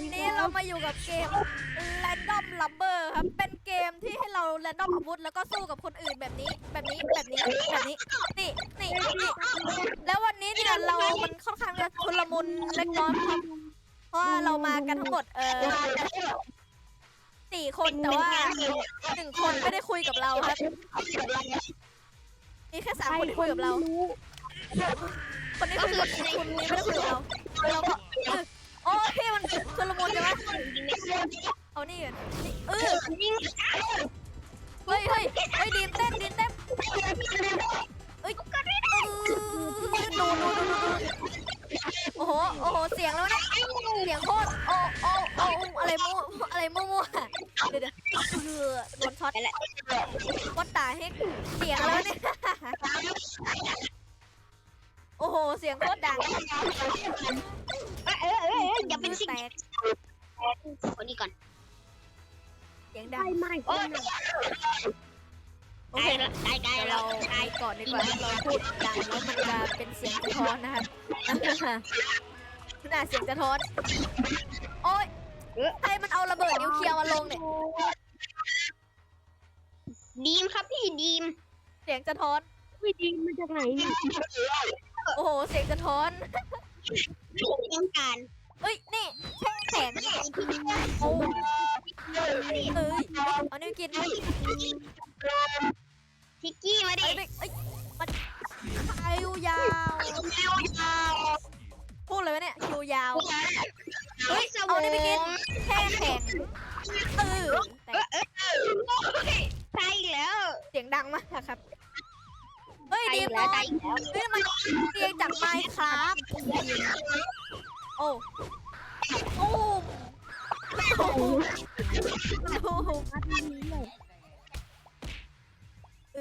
วันนี้เรามาอยู่กับเกม Random Lumber ครับ เป็นเกมที่ให้เรา Random อาวุธแล้วก็สู้กับคนอื่นแบบนี้ แบบนี้ แบบนี้ แบบนี้ นี่ นี่ นี่ แล้ววันนี้เนี่ยเรา มันค่อนข้างจะชุลมุนเล็กน้อยครับ เพราะว่าเรามากันทั้งหมด เออสี่คนแต่ว่าหนึ่งคนไม่ได้คุยกับเราครับมีแค่สามคนที่คุยกับเรา คนนี้คุยกับคุณนี้ไม่ได้คุยกับเราเราก็ โอ้พี่มันชุลมุนจังวะเอานี่กันนี่เออเฮ้ยเฮ้ยเฮ้ยดีมเต้นดีมเต้นเอ้ยเออดูดูดูดูโอ้โหโอ้โหเสียงแล้วนะเสียงโคตรโอ้โอ้โอ้อะไรมั่วอะไรมั่วๆเดี๋ยวเดี๋ยวเออโดนช็อตแล้วัดตาเฮกเสียงแล้วเนี่ยโอ้โห เสียงโคตรดัง เออเออเอออย่าเป็นสิ่งแตกคนนี้ก่อนเสียงดังไม่โอโอเคเคได้ได้เดี๋ยวเราเราไอก่อนดีกว่าเราพูดดังแล้วมันจะเป็นเสียงสะท้อนนะครับน่าเสียงสะท้อนโอ้ยใครมันเอาระเบิดนิวเคลียร์มาลงเนี่ยดีมครับพี่ดีมเสียงสะท้อนพี่ดีมมาจากไหนเนี่ยโอ้โหเสียงสะท้อน ต้องการเอ้ยนี่แช่แข็งโอ้เอ้ยเอานิวกินทิกกี้มาดิเอ้ยไม่เอ้ยมันคิวยาวพูดเลยวะเนี่ยคิวยาวเฮ้ยเอานี่ไปกินแช่แข็งเออแต่ใช่แล้วเสียงดังมากครับ เฮ้ยใช่ดีมแล้วอใช่นแล้วเฮ้ยมันเตียงจากไมค์ครับโอ้โอ้โอ้โอ้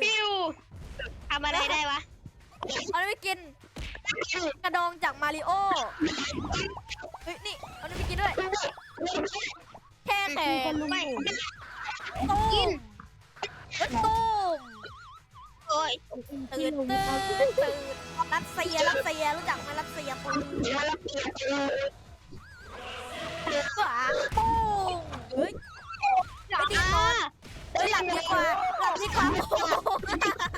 ปิวทำอะไรได้วะเอาไปกิน กระดองจากมาริโอ ลับดีกว่า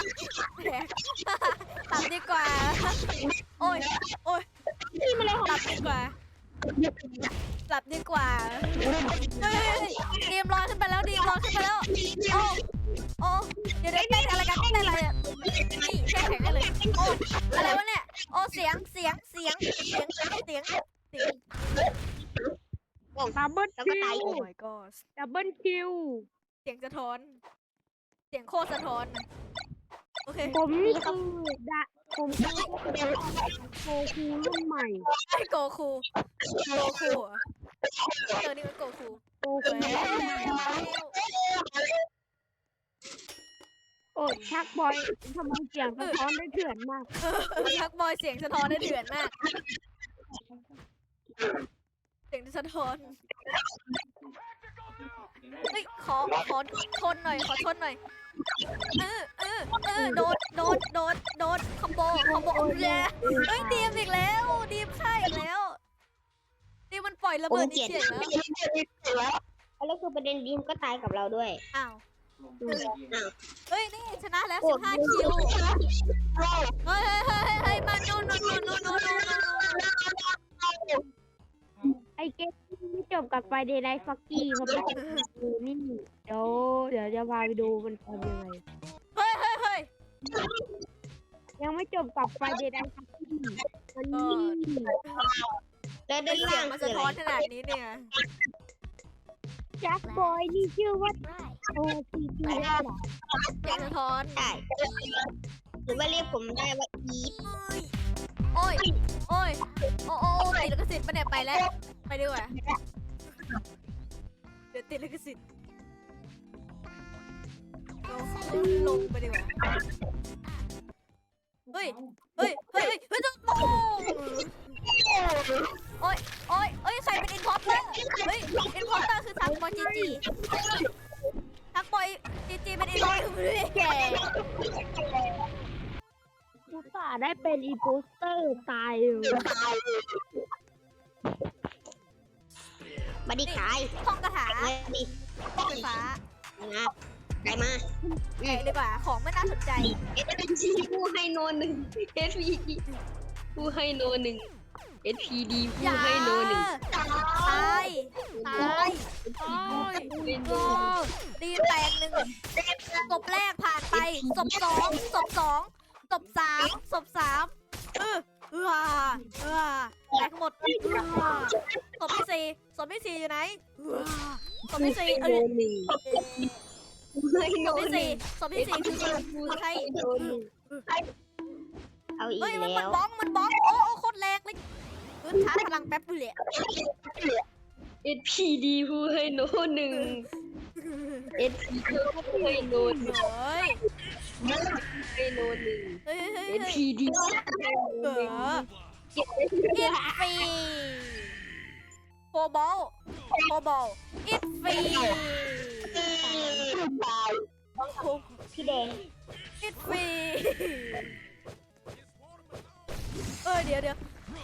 โอ้โหแหมหลับดีกว่า โอ้ย โอ้ยนี่มันเลยหลับดีกว่าหลับดีกว่าเฮ้ยดีมลอยขึ้นไปแล้วดีมลอยขึ้นไปแล้ว โอ้ โอ้ เดี๋ยวเดี๋ยวเต้นอะไรกันเต้นอะไรอะนี่แช่แข็งได้เลย โอ้ อะไรวะเนี่ย โอ้ เสียง เสียง เสียง เสียง เสียง เสียงดับเบิลแล้วคิตายว โอ้ my god ดับเบิลคิว เสียงสะทอน สียงโคตรสะท้อนนะโอเคผมคือดะผมคือโกคูรุ่นใหม่ไอ้โกคูโกคูเหรอเจอนี่มันโกคูโกเฮ้คูยโอ้ชักบอยทำไมเสียงสะท้อนได้เถื่อนมากเออทักบอยเสียงสะท้อนได้เถื่อนมาก เสียงสะท้อน เฮ้ยขอขอชนหน่อยขอชนหน่อยเออเออเออโดนโดนโดนโดนคอมโบคอมโบแย่เฮ้ยดีมอีกแล้วดีมฆ่าอีกแล้วดีมมันปล่อยระเบิดนิดเดียวอีกแล้วแล้วคือประเด็นดีมก็ตายกับเราด้วยอ้าวอ้าวเฮ้ยนี่ชนะแล้ว15คิวเฮ้ยเฮ้ยเฮ้ยเฮ้ยมาโน่นโน่นโน่นโน่นโน่นโน่นโน่นไอเกมไม่ จบกับไฟเดย์ไลฟ์ฟักกี้ครับดูนี่เดี๋ยวเดี๋ยวจะพาไปดูมันทำยังไงเฮ้ยเฮ้ยเฮ้ยยังไม่จบกับไฟเดย์ไลฟ์ฟักกี้มันนี่แล้วเป็ด้านนเสียล่างงมันคือสะอะไรท้อนขนาดนี้เนี่ยชักบอยนี่ชื่อว่าโอทีทีเหรอเสียงสะท้อนใช่หรือว่าเรียกผมได้ว่าอีทโอ้ย โอ้ย โอ้โอ้ติดลิขสิทธิ์ปะเนี่ยไปแล้ว ไปดีกว่า เดี๋ยวติดลิขสิทธิ์เราลงไปดีกว่า เฮ้ย เฮ้ย เฮ้ย เฮ้ยเฮ้ยจะโอ้โอ้ยโอ้ยเอ้ย ใครเป็นอินพอร์เตอร์ เฮ้ย อินพอร์เตอร์คือทักบอยจีจีทักบอยจีจีเป็นอินพอร์เตอร์แกกูตาห์ได้เป็นอีโปสเตอร์ตายเลย บัดดี้ขายท่องคาถาเลยดิไฟฟ้านะได้มาแกะดีกว่า ของไม่น่าสนใจ เอสพีผู้ให้โนหนึ่งเอสพีผู้ให้โนหนึ่งเอสพีดีอผู้ย่าให้โนหนึ่งตายตายตายโอ้ดีแตกหนึ่งศพแรกผ่านไปศพสองศพสองศพสามศพสามเออ เออเออแตกหมดเออศพที่สี่ศพที่สี่อยู่ไหนเออศพที่สี่เอ้ยหนึ่งผู้ให้ศโนพที่หนึ่สี่งศพที่สี่คือใครโนหนึ่งเอาอีกเฮ้ยมันแล้มันวบ้องมันบ้องโอ้โอ้โคตรแรงเลยพื้นชาร์จพลังแป๊บเลยอะเอสพีดีผู้ให้โนหนึ่งเอสพีผู้ให้โนหนึ่งเฮ้ย ให้โนหนึ่งเฮ้ยเฮ้ยเอเฮ้ยสเฮ้ยพีดีเออเก็บได้อินฟรีโฟบอลโฟบอลอินฟรีพี่แดงอินฟรีเออเดี๋ยวเดี๋ยว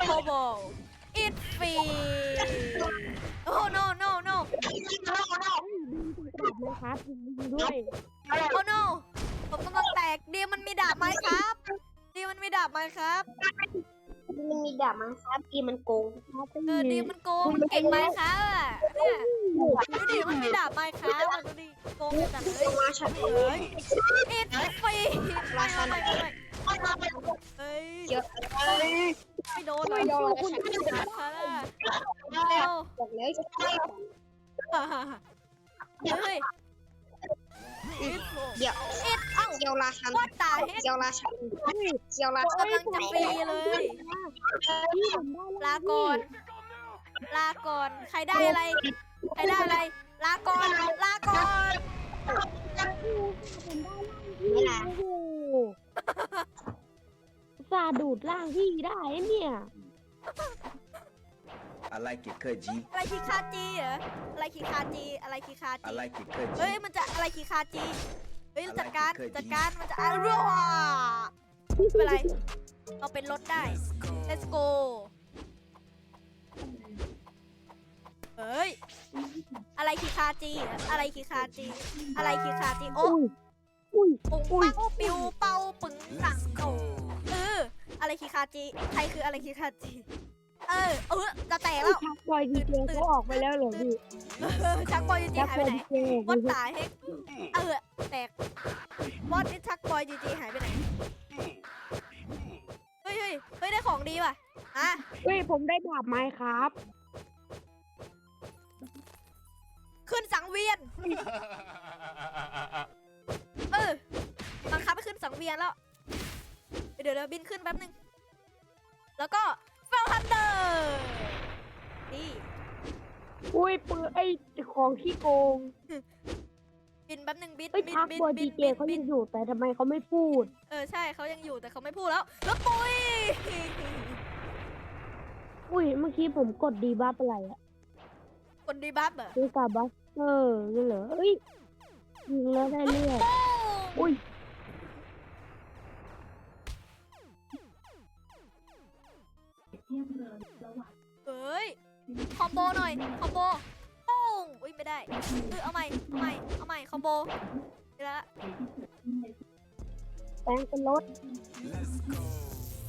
โฟบอลอินฟรีโอ้ no no no นะครับด้วย โอ้ no ผมกำลังแตก เดียวมันมีดาบไหมครับ เดียวมันมีดาบไหมครับมันมีดาบมั้งครับกีมันโกงเออดีมันโกงมันเก่งไหมครับอะเนี่ยดูดิมันมีดาบไหมครับอะดูดิโกงจัดเลยมาฉันเฮ้ยอินฟรีไม่ไม่ไม่ไม่เฮ้ยเยอะไม่โดนไม่โดนคุณค่ะเร็วบอกเลยเฮ้ยอิน เดี๋ยวอินเอ้าเกียวราชันว่าตายเฮ้ยเกียวราชันเกียวราชันกำลังจะฟรีเลยลาก่อนลาก่อนใครได้อะไร ใครได้อะไร ลาก่อนลาก่อนไม่ละโอ้โหซาห์ดูดร่างพี่ได้เนี่ย I like it เคยจีอะไรคีคาจีเหรออะไรคีคาจีอะไรคีคา I จี like it เคยจี เฮ้ยมันจะอะไรคีคาจีเฮ้ยจัดการอะไรคีคาจี จัดการมันจะอะไรรัวไม่เป็นไรเราเป็นรถได้ let's go เฮ้ยอะไรคีคาจีเหรออะไรคีคาจีอะไรคีคาจีโอ้อุ้ย ปุงปังปิวเป่าปึงสังโอเอออะไรคีคาจีใครคืออะไรคีคาจี เออเออจะแตกแล้วชักบอยดีเจเขาออกไปแล้วเหรอพี่ชักบอยจริชักหายบไปอยไหนดีเจวัดแล้วสายให้เออแตกวอดนี่ชักบอยจริงๆหายไปไหนเฮ้ยเฮ้ยเฮ้ยได้ของดีว่ะอะเฮ้ยผมได้ดาบไม้ครับ ขึ้นสังเวียน เออบังคับให้ขึ้นสังเวียนแล้ว เดี๋ยวเดี๋ยวบินขึ้นแป๊บนึง แล้วก็ นเดอร์นี่ อุ้ยปืนไอ้ของขี้โกงบินแป๊บนึงบินเอ้ยบินชักบินบอยบิดีนเจบินเขาบิยันงอยู่แต่ทำไมเขาไม่พูด เออใช่เขายังอยู่แต่เขาไม่พูดแล้วแล้วปุยอุ้ยเมื่อกี้ผมกดดีบัฟอะไรอะคนดีบัฟเหรอดีกาบัฟเออนี่เหรอเอ้ยยิงแล้วได้เลือดอุ้ย เฮ้ย คอมโบหน่อย คอมโบปุ้งอุ้ยไม่ได้เออเอาใหม่ เอาใหม่ เอาใหม่ คอมโบเดี๋ยวละแปลงเป็นรถ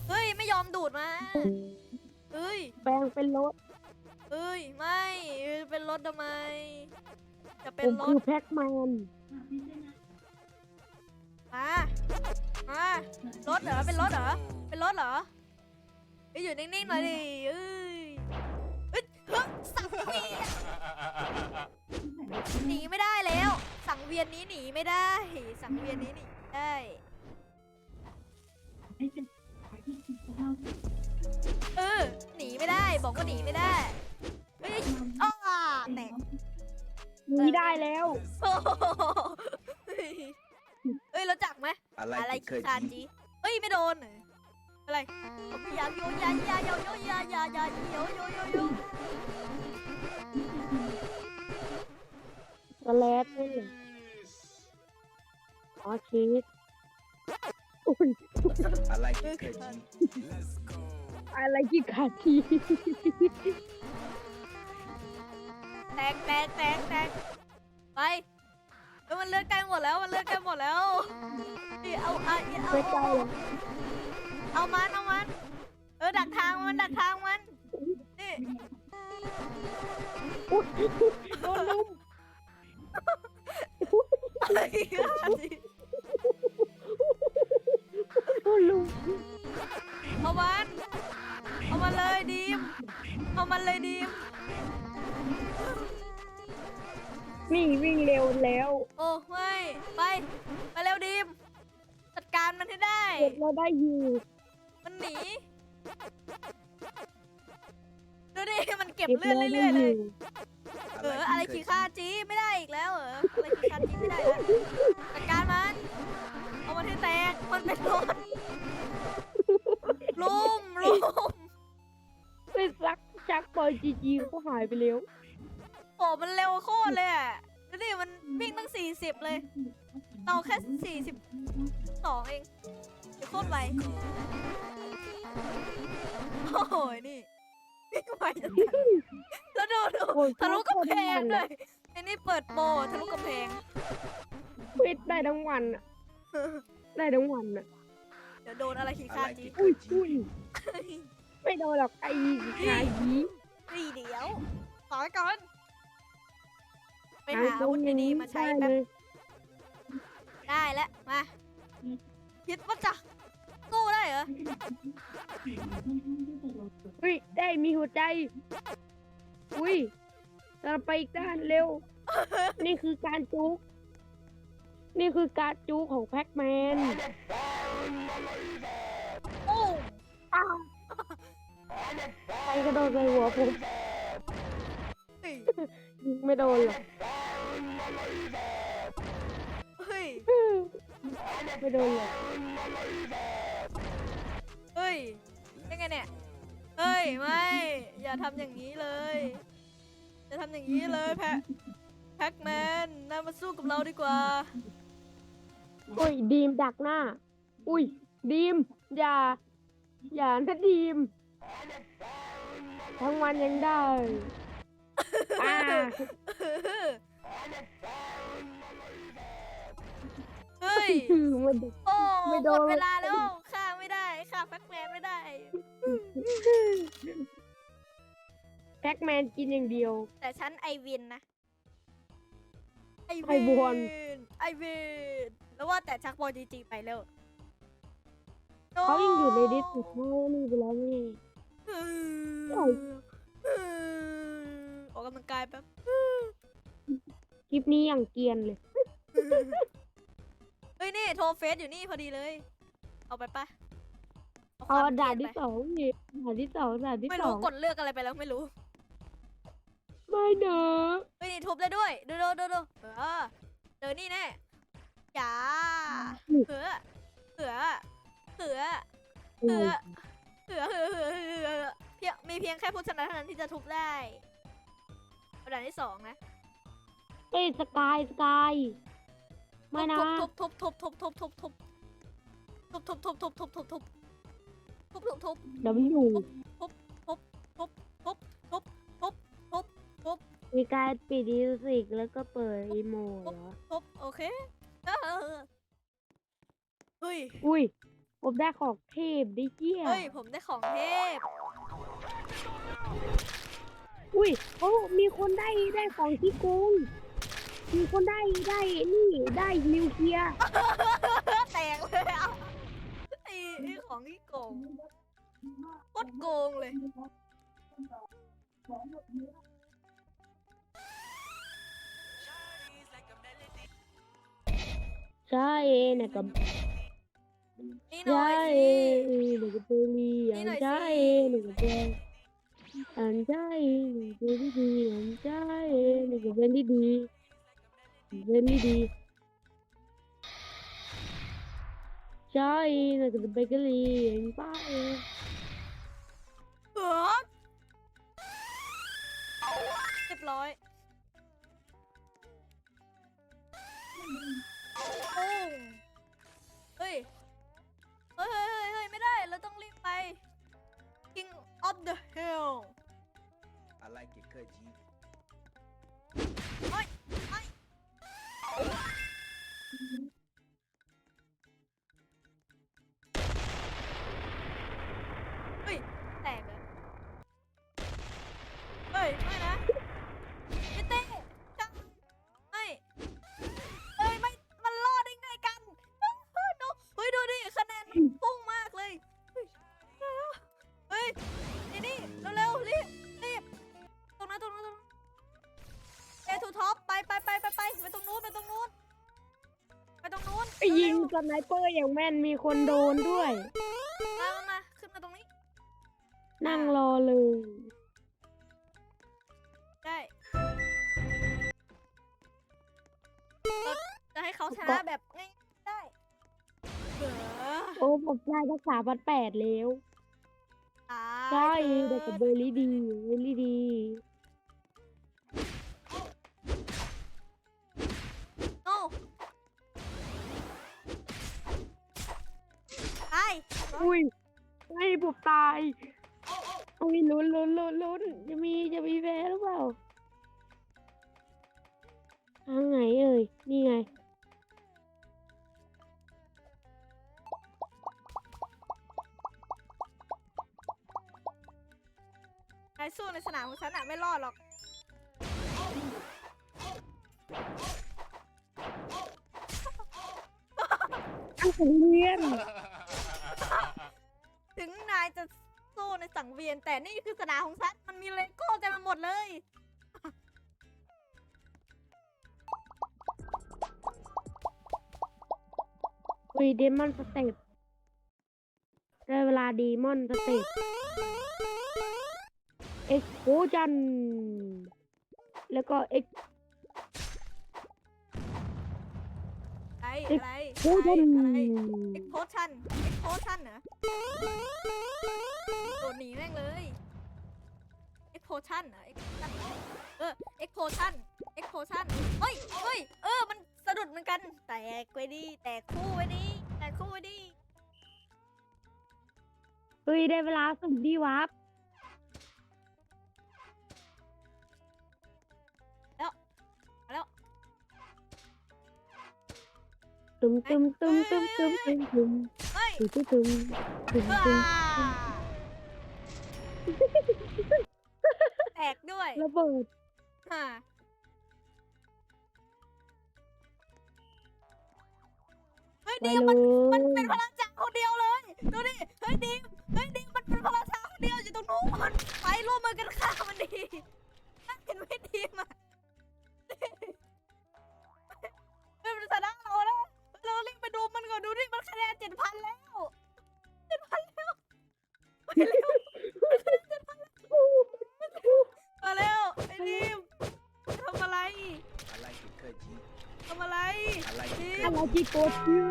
เฮ้ย ไม่ยอมดูดมาเฮ้ย แปลงเป็นรถเฮ้ย ไม่เออเป็นรถทำไม จะเป็ผนมรคือถแพ็กแมนมา มารถเหรอ เป็นรถเหรอ เป็นรถเหรอ เอ้ยอยู่นิ่งๆหน่อยดิเอ้ยเอ้ยเฮ้ยสังเวียนหนีไม่ได้แล้ว สังเวียนนี้หนีไม่ได้ สังเวียนนี้หนีไม่ได้เออหนีไม่ได้ บอกว่าหนีไม่ได้เฮ้ยอ้าแตกหนีได้แล้วโอ้โหเฮ้ยรู้จักไหม I อะไร like it เคคือยคาจีจีเฮ้ยไม่โดนเหรอ อะไรยาโยยายาโยโยยายายาโยโยโยโยสแลดนี่เหรออ๋อชีสอุ้ย I like it เคยจีอะไรกี่ขาทีแตกแตกแตกแตกไปเอ้ยมันเลือดใกล้หมดแล้วมันเลือดใกล้หมดแล้วนี่เอาเอาเอาใช่หรอก เอามันเอามัน เออดักทางมันดักทางมัน นี่อุ๊ยโดนลุมอะไรกันโดนลุมเอามันเอามันเลยดีมเอามันเลยดีมนี่วิ่งเร็วแล้วโอ้ไม่ไป ไปเร็วดีมจัดการมันให้ได้ เก็บเราได้อยู่ มันหนี ดูดิ มันเก็บเก็บเลือดเราได้เรื่อยๆอเลยยู่เออ อะไรขี่ข้าจีไม่ได้อีกแล้วเหรอ อะไรขี่ข้าจีไม่ได้แล้วจัดการมัน เอามันให้แตก มันเป็นรถลุมลุมไปซักชักปล่อยจีจีก็หายไปแล้วโอ้มันเร็วโคตรเลยอะดูดิ มันวิ่งตั้งสี่สิบเลย เราแค่สี่สิบสองเอง โคตรไวโอ้โหนี่วิ่งไวจังแล้วดูดูโอ้ยทะลุกำแพงโคตรมันเลอะยไอ้นี่เปิดโปรทะลุกำแพงปิดได้ทั้งวันอะได้ทั้งวันอะเดี๋ยวโดนอะไรขี่ I ข้า like จี it อุ้ย crunchy. อุ้ยไม่โดนหรอกไอ้ชายยีนี่เดี๋ยวขอไว้ก่อน ไปหาอาวุธดีๆมาใช้แป๊บเลยได้แล้วมา คิดว่าจะสู้ได้เหรออุ้ยได้มีหัวใจ อุ้ยเราไปอีกด้านเร็ว นี่คือการจุก นี่คือการจุกของแพ็กแมนโอ้ใครกระโดดใส่หัวผมเฮ้ยยิงไม่โดนหรอกเฮ้ย ไม่โดนหรอกเฮ้ยยังไงเนี่ย เฮ้ย ไม่ อย่าทำอย่างนี้เลย อย่าทำอย่างนี้เลยแพ็คแพ็กแมนนายมาสู้กับเราดีกว่า อุ้ยดีมดักหน้า อุ้ยดีมอย่า อย่านะดีมทั้งวันยังได้อ่า เฮ้ย คือมัน โอ้ไม่หโดมน ดเวลาแล้วฆ่าไม่ได้ฆ่าแพ็กแมนไม่ได้ แพ็กแมนกินอย่างเดียว แต่ฉันไอวินนะ ไอไอวอนไอวินแล้วว่าแต่ชักบอลจีจีไปแล้วเขายังอยู่ในดิสก์เขานี่ไปแล้วนี่โโอ้ยออกกำลังกายแป๊บ คลิปนี้อย่างเกรียนเลย เฮ้ยนี่โทรเฟซอยู่นี่พอดีเลย เอาไปปะเเอาความด่านเกลีที่ยดไปสองนี่ด่านที่สองด่านที่ไม่สรู้องกดเลือกอะไรไปแล้วไม่รู้ ไม่เนอะเฮ้ยนี่ทุบได้ด้วย ดูดูดูดูเออเจอนี่แน่อย่าเหือเหือเหืออืเหืมอเหือเหือเหือเหือเพียงมีเพียงแค่ผู้ชนะเท่านั้นที่จะทุบได้เอาด่านที่สองนะ เอ้ยสกายสกาย ไม่นะทุบทุบทุบทุบทุบทุบทุบทุบทุบทุบทุบทุบทุบทุบทุบทุบทุบทุบเดี๋ยวมันอยู่มีการปิดมิวสิกแล้วก็เปิดอีโมเหรอทุบโอเคเออเฮ้ยอุ้ยผมได้ของเทพดิเจียเฮ้ยผมได้ของเทพอุ้ยโอ้มีคนได้ได้ของที่โกง มีคนได้ได้นี่ได้นิวเคลียร์แตกเลยอะไอ้ไอ้ของที่โกงโคตรโกงเลย ใช่นะกับนี่หน่อใช่ยสิหนูก็เป็นดีนี่หน่อยสิใช่หนูก็เป็นอันใช่หนูเป็นที่ดีอันใช่หนูก็เป็นที่ดีหนู เป็นที่ดีใช่หนูก็เป็นเบเกอรี่อันป้าเองเหรอเรียบร้อย โอ้งเฮ้ยเฮ้ย เฮ้ยเฮ้ยเฮ้ยไม่ได้ เราต้องรีบไป King of the Hill I like it crunchy. โอ้ยโอ้ย Mm-hmm. สไนเปอร์อย่างแม่นมีคนโดนด้วย มามามาขึ้นมาตรงนี้ นั่งรอเลย ได้เราจะให้เขาชนะแบบง่ายๆได้เออโอ้ผมได้ทักษาพันแปดแล้ว ตาใช่ยเด็กกับเบอร์รี่ดีเบอร์รี่ดี ผมตายอุ้ยลุ้นลุ้นลุ้นลุ้นจะมีจะมีแพ้หรือเปล่าทางไหนเอ่ย นี่ไง นายสู้ในสนามของฉันอะไม่รอดหรอก อ้าวผมเรียนถึงนายจะสู้ในสังเวียน แต่นี่คือสนามของฉันมันมีเลโก้เต็มไปหมดเลยอุ้ยเดมอนสเต็ปได้เวลาดีมอนสเต็ปเอ็กโคจัน แล้วก็เอ็ก อ็กอะไรโคอะไรจันอะไรเอ็กโพชั่นเอ็กโพชั่นเหรอโดดหนีแม่งเลยเอ็กโพชั่นเหรอเอ็กเออเอ็กโพชั่นเอ็กโพชั่นเฮ้ยเฮ้ยเออมันสะดุดเหมือนกัน แตกไว้ดิแตกคู่ไว้ดิแตกคู่ไว้ดิเฮ้ยได้เวลาสุ่มดีวับ ตึมตึมตึมตึมตึมตึมตึมเฮ้ยตึมตึมตึมตึมว้าตึมแตกด้วยระเบิดฮ่าเฮ้ยไปดีมเลมันยมันเป็นพลังจากคนเดียวเลยดูดิเฮ้ยดีมเฮ้ยดีมมันเป็นพลังจากคนเดียวอยู่ตรงนู้นไปร่วมมือกันฆ่ามันดีเห็นไหมดีมอะ เจ็ดพันแล้วเจ็ดพันแล้วไปเร็วมาเร็วไอ้ดีมทำอะไร อะไรที่เคยจีทำอะไร อะไรที่ดีเคยอะไรที่โกชื่อเหรอ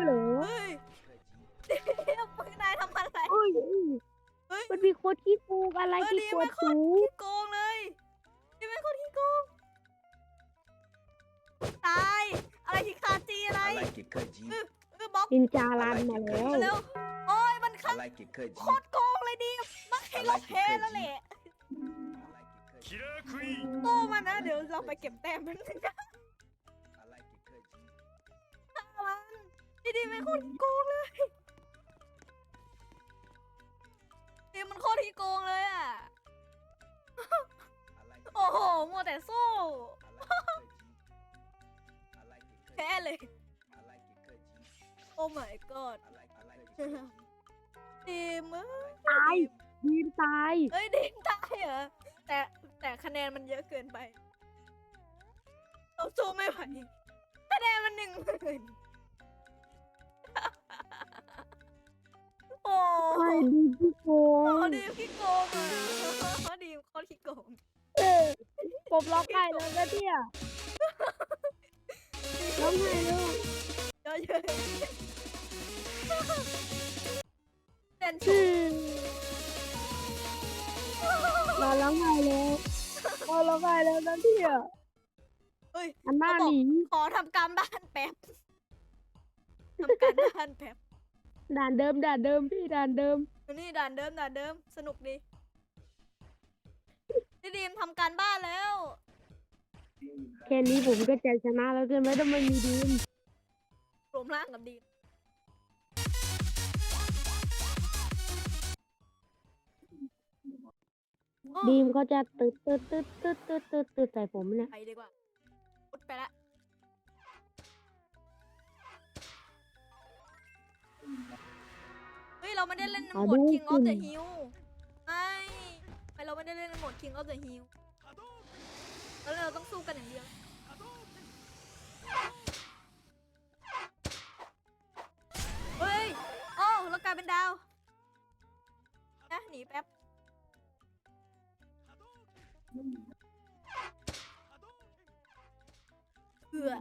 โคตรโกงเลยดีไม่ให้เราแพ้แล้วแหละ อะไรที่เคยจี キラークイーン โอ้มันนะ เดี๋ยวเราไปเก็บแต้มมันงนะ อะไรที่เคยจี มันดีดีไม่โคตรขี้โกงเลยดีมันโคตรขี้โกงเลยอ่ะ อะไรที่ โอ้โหมัวแต่สู้ อะไรที่เคยจี แพ้เลย อะไรที่เคยจี โอ้ my god อะไรอะไรที่เคยจีดีมากตายยีนตาย เอ้ยดิงตายเหรอแต่แต่คะแนนมันเยอะเกินไปเราสู้ไม่ไหวคะแนนมันหนึ่งหมื่นโอ้ไอ้ดีขี้โกโหงดีมขี้โกงอะดีมโคตรขี้โกงเออผมล็อกไก่แล้วนะเนี่ยร้องไห้ลูกเยอะเยอะเต้ นอืชูมรอร้องไห้แล้วรอร้องไห้แล้วนะเนี่ยเฮ้ยอันหน้าหนีขอทำการบ้านแป๊บทำการบ้านแป๊บด่านเดิมด่านเดิมพี่ด่านเดิมนี่ด่านเดิมด่านเดิมสนุกดีพี่ดีมทำการบ้านแล้วแค่นี้ผมก็จะชนะแล้วใช่ไหมถ้าไม่มีดีมรวมร่างกับดีน ดีมก็จะตึ๊ดตึ๊ดตึ๊ดตึ๊ดตึ๊ดตึ๊ดตึ๊ดใส่ผมเนี่ย ไปดีกว่าพุดไปละเฮ้ยเราไม่ได้เล่นโหมด King of the Hill ไม่ไม่เราไม่ได้เล่นโหมด King of the Hill แล้วเราต้องสู้กันอย่างเดียวเฮ้ยโอ้เรากลายเป็นดาวนะหนีแป๊บ เผื่อ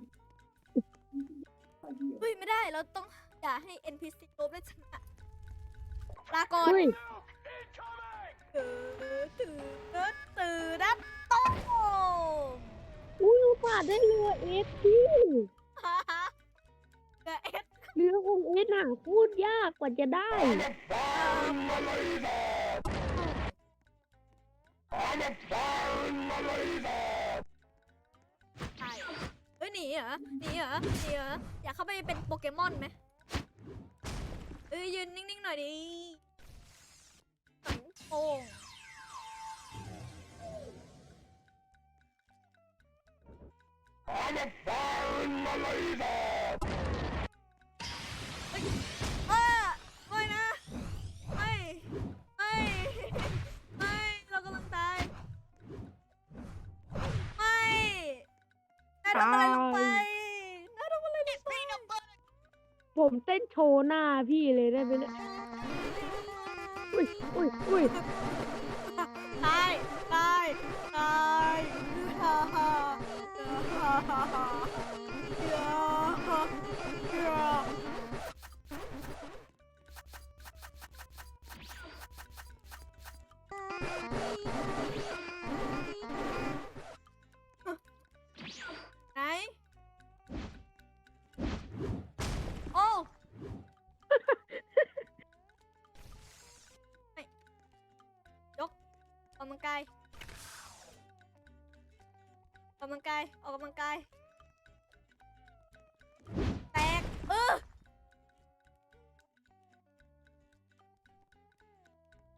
เฮ้ยไม่ได้เราต้องอย่าให้ NPC ลบได้ชนะลาก่อนเฮ้ยตื่นตื่นตื่นนะโต้งอุ้ยอุตส่าห์ได้เรือเอสพี่ฮ่าฮ่าแต่เอ็ดเรือของเอสหาพูดยากกว่าจะได้ ใช่เฮ้ยหนีเหรอหนีเหรอหนีเหรออยากเข้าไปเป็นโปเกมอนไหมเอ้ยยืนนิ่งๆหน่อยดิสังโป่งเฮ้ ผมเต้นโชว์หน้าพี่เลยได้ไหมเนี่ยอุ้ยอุ้ยอุ้ยตายตายตายฮ่าฮ่าฮ่าฮ่าฮ่าฮ่าายออกกำลังกาย แตกเออ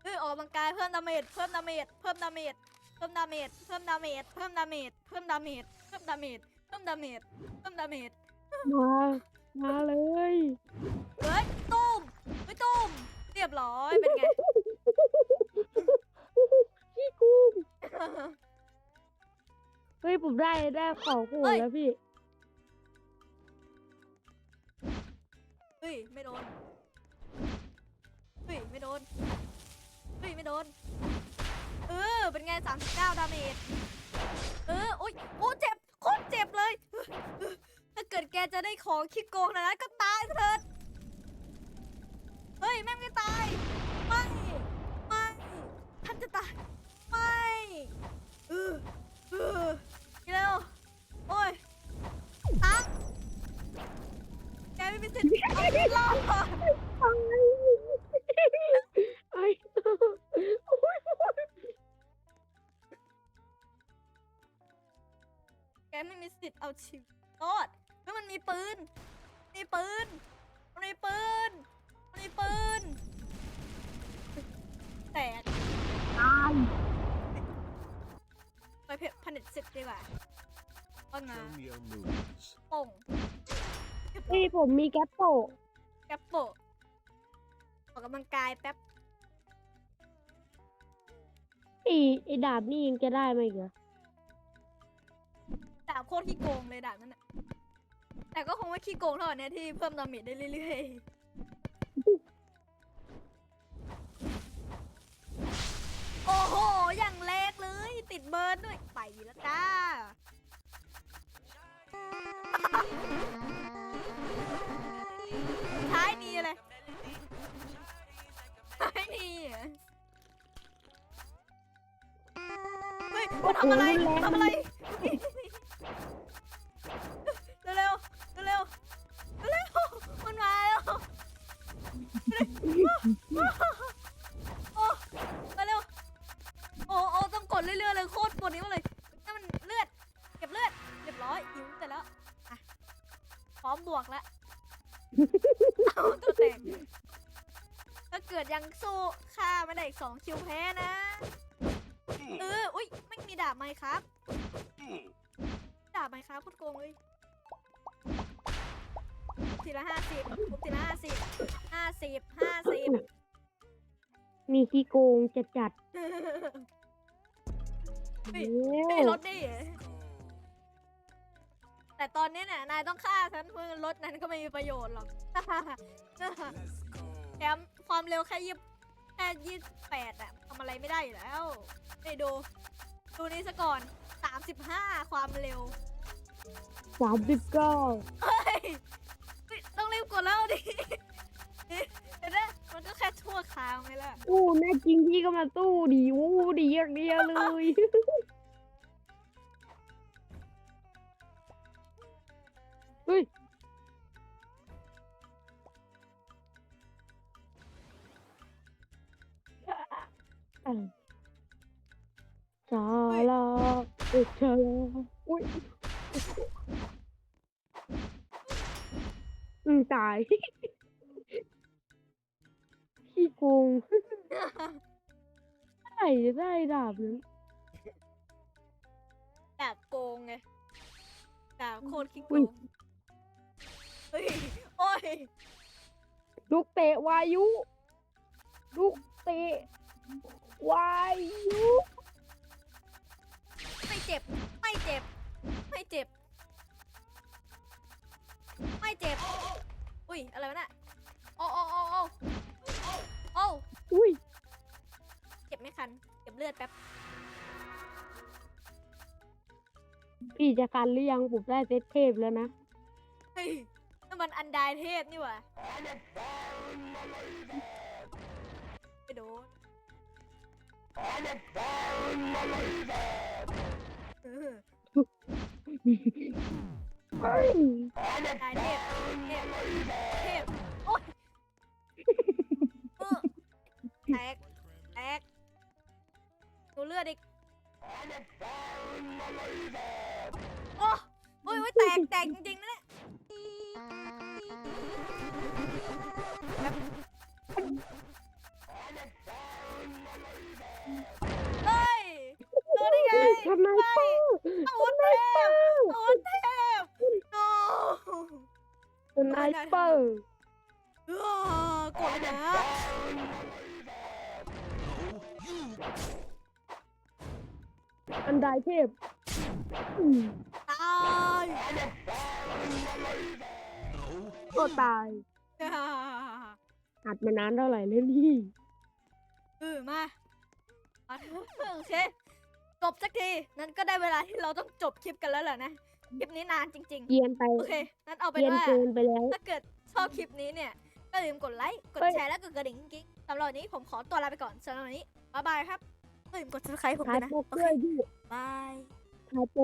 เออออกกำลังกายเพิ่มดาเมจเพิ่มดาเมจเพิ่มดาเมจเพิ่มดาเมจเพิ่มดาเมจเพิ่มดาเมจเพิ่มดาเมจเพิ่มดาเมจเพิ่มดาเมจเพิ่มดาเมจมา มาเลย เฮ้ยตุ้มเฮ้ยตุ้มเรียบร้อยเป็นไง เฮ้ยผมได้ได้ของโหดแล้วพี่ เฮ้ยไม่โดน เฮ้ยไม่โดน เฮ้ยไม่โดน เออเป็นไง 39 ดาเมจ เออโอ้ยโอ้เจ็บโคตรเจ็บเลย ถ้าเกิดแกจะได้ของขี้โกงนะนะก็ตายเถิด เฮ้ยแม่งไม่ตาย ไม่ ไม่ท่านจะตาย ไม่เออ เออเร็ว โอ้ยตังแกไม่มีสิทธิ์เอาชีวิตรอดไอ้โอ้ยแกไม่มีสิทธิ์เอาชีวิตรอดเฮ้ยมันมีปืน มีปืน มันมีปืน มันมีปืน แตกตายไป เพผลิตเสร็จดีกว่าว่าไง Show me your moves. ป่งพี่ผมมีแก๊ปโปะแกปโปะออกกำลังกายแป๊บไอ้ไอ้ดาบนี่ยังจะได้ไหมอีกเหรอดาบโคตรขี้โกงเลยดาบนั้นน่ะแต่ก็คงไม่ขี้โกงเท่าอันเนี้ยที่เพิ่มดาเมจได้เรื่อยๆ โอ้โห อย่างแรง เลย ติดเบิร์นด้วย ไปแล้วจ้าท้ายนี้เลยท้ายนี้เหรอเฮ้ยมันทำอะไรมันทำอะไร เร็วๆเร็วๆเร็วๆมันมาแล้ว ค่าไม่ได้อีกสองคิวแพ้นะ เออ อุ้ยไม่มีดาบไหมครับ ดาบไหมครับโคตรโกงเลยทีละห้าสิบทุบทีละห้าสิบห้าสิบห้าสิบมีขี้โกงจัดจัดเฮ้ยโอ้เฮ้ยรถดิแต่ตอนนี้เนี่ยนายต้องฆ่าฉันเพื่อรถนั้นก็ไม่มีประโยชน์หรอกแถมความเร็วแค่ยี่แค่ยี่แปดอะทำอะไรไม่ได้อยู่แล้วนี่ดู ดูนี่ซะก่อนสามสิบห้าความเร็วสามสิบเก้าเฮ้ยเฮ้ยต้องรีบกดแล้วดิเห็นไหมมันก็แค่ชั่วคราวไงล่ะ ตู้แน่จริงพี่ก็มาตู้ดีวู้ดีอย่างเดียวเลย เฮ้ย สาลาเอกชาลาอุ้ยอืมตายขี้โกงได้ได้ดาบนั้นดาบโกงไงดาบโคตรขี้โกอุ้ยงเฮ้ยโอ้ยลูกเตะวายุ ลูกเตะ วายุไม่เจ็บ ไม่เจ็บ ไม่เจ็บ ไม่เจ็บ อุ้ย อะไรวะน่ะโอ้โอ้โอ้โอ้โอ้อุ้ย เจ็บไหม่คัน เก็บเลือดแป๊บ พี่จะกันหรือยังผมได้เซตเทพแล้วนะ เฮ้ยนั่นมันอันไดายเทพนี่หว่าไปโดน เออเฮ้ยนายเทพเทพเทพโอ๊ยเออแตกแตกดูเลือดอีกโอ้โอ้ยโอ้ยแตกแตกจริงๆนะเนี่ย อกดเลยนะอันไดเทพอืมตายก็ตายอัดมานานเท่าไหร่เลยนี่เออมามาเถอะโอเคจบสักที นั้นก็ได้เวลาที่เราต้องจบคลิปกันแล้วแหละนะ คลิปนี้นานจริงเกรียนไปๆโอเค นั้นเอาเกเป็นรียนว่าเกินไปแล้วถ้าเกิดชอบคลิปนี้เนี่ย ก็อย่าลืมกดไลค์ กดเฮ้ยแชร์และกดกระดิ่งกิ๊งสำหรับวันนี้ผมขอตัวลาไปก่อนสำหรับวันนี้บ๊ายบายครับอย่าลืมกด subscribe ผมถ่าด้วยยนะปกโอด้เควยพี่บาย ถ่ายปก